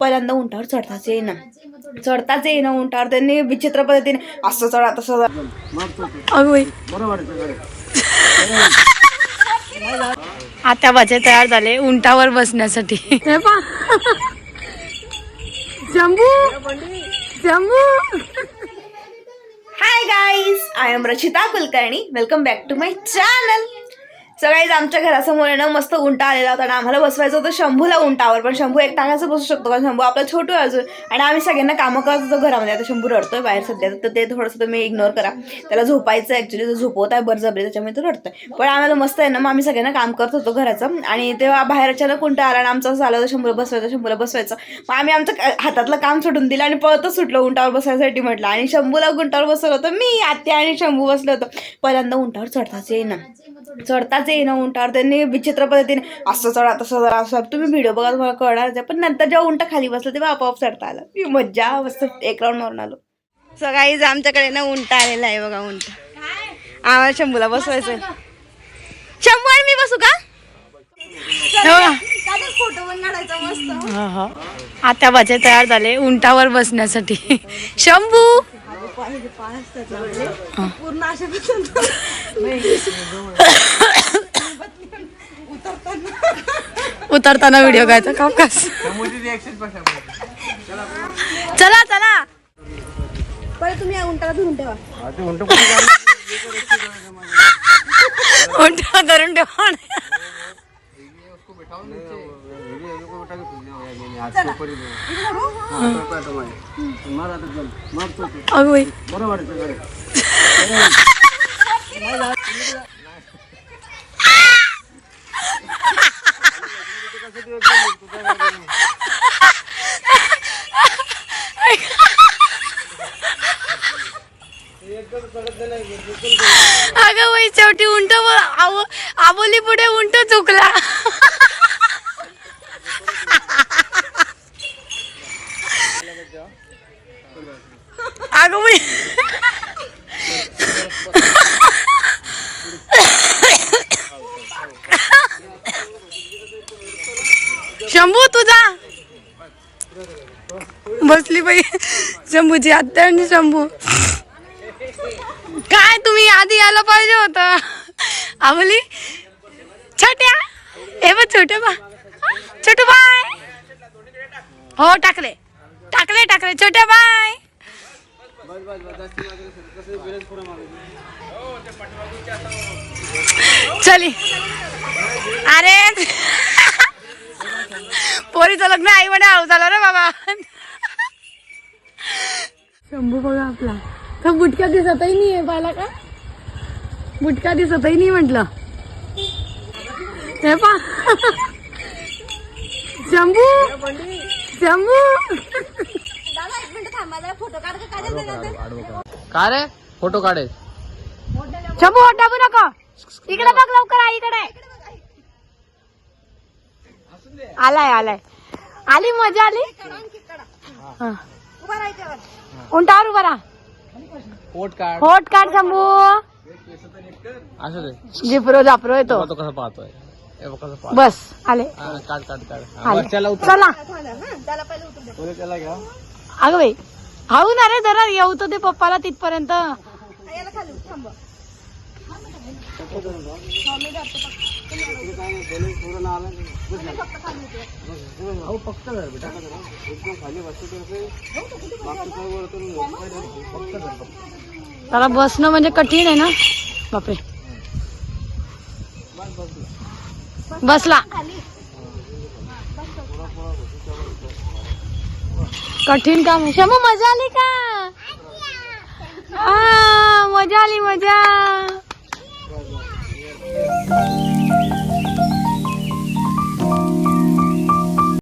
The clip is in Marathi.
पहिल्यांदा उंटावर चढताच येईना. चढताच येईना उंटावर. त्यांनी विचित्र पद्धतीने असं चढा तसं चढा. अगं बाई. आता बचे तयार झाले उंटावर बसण्यासाठी. Hi guys I am Rachita Kulkarni. Welcome back to my channel सगळ्याच आमच्या घरासमोर आहे ना मस्त उंटा आलेला होता. आणि आम्हाला बसवायचं होतं शंभूला उंटावर. पण शंभू एक टाकायचं बसू शकतो कारण शंभू आपला छोटू आहे अजून. आणि आम्ही सगळ्यांना कामं करत होतो घरामध्ये. आता शंभू रडतोय बाहेर सध्या. तर ते थोडंसं तुम्ही इग्नोर करा. त्याला झोपायचं ॲक्च्युली तो झोपवत आहे बरजबरी त्याच्यामुळे तो रडतोय. पण आम्हाला मस्त आहे ना मग आम्ही सगळ्यांना काम करत होतो घराचं. आणि तेव्हा बाहेर अचानक उंटा आला आणि आमचं असं झालं होतं शंभूला बसवायचं शंभूला बसवायचं. मग आम्ही आमचं हातातलं काम सोडून दिलं आणि पळतच सुटलो उंटावर बसायसाठी म्हटलं. आणि शंभूला उंटावर बसवलं होतं मी आत्या आणि शंभू बसलो होतो. पहिल्यांदा उंटावर चढताच येईना. चढताच येईना उंटावर. त्यांनी विचित्र पद्धतीने असं चढा तसं चढा असं तुम्ही व्हिडिओ बघा तुम्हाला कळणार पण नंतर जेव्हा उंट खाली बसलं तेव्हा आपोआप चढता आलं. ही मज्जा मस्त एक राऊंड मारून आलो. सकाळीच आमच्याकडे ना उंट आलेला आहे बघा उंट. आम्हाला शंभूला बसवायचं शंभू आहे मी बसू का? आता बचे तयार झाले उंटावर बसण्यासाठी. शंभू! पूर्ण अशा उतरताना व्हिडिओ घ्यायचा कामकाज चला. चला पहिले तुम्ही या उंटाला धरून ठेवा. उंटा धरून ठेवा. अगं बाई. अगं बाई शेवटी उंट आबोली पुढे उंट चुकला अगं बाई शंभू तुझा बसली बाई. शंभूची आत्या आणि शंभू. काय तुम्ही आधी यायला पाहिजे होतं? आवली छोट्या. हे बघ छोटे बा. छोटू बाय. हो टाकले. टाकले टाकले. छोट्या बाय. चली. अरे. पोरीचं लग्न आई म्हणे आऊ झालं रे बाबा. शंभू बघा आपला. तर बुटक्या दिसतही नाही आहे पाहिला का? बुटका दिसतही नाही म्हटलं. हे पा शंभू! शंभू! का रे? फोटो काढे. शंभू टाकू नका. इकडे बघ लवकर आई इकडे. आलाय आलाय. आली मजा आली? हा. उंटावर उभा राहा. पोट काढ. होट काढ शंभू. असं दे. जिप्रो जाप्रो येतो. तो कसा पाहतोय. हे बघ कसं पाहतो बस आले. हा, काढ काढ काढ. हा, आले. बस, त्याला उतर. चला. पुढे त्याला घ्या. अगं बाई हाऊ ना रे जरा येऊ तर पप्पाला तिथपर्यंत. अहो फक्त बेटा एकदम खाली फक्त त्याला बसणं म्हणजे कठीण आहे ना? बापरे. बसला. कठीण काम शमू मजा आली का? आ.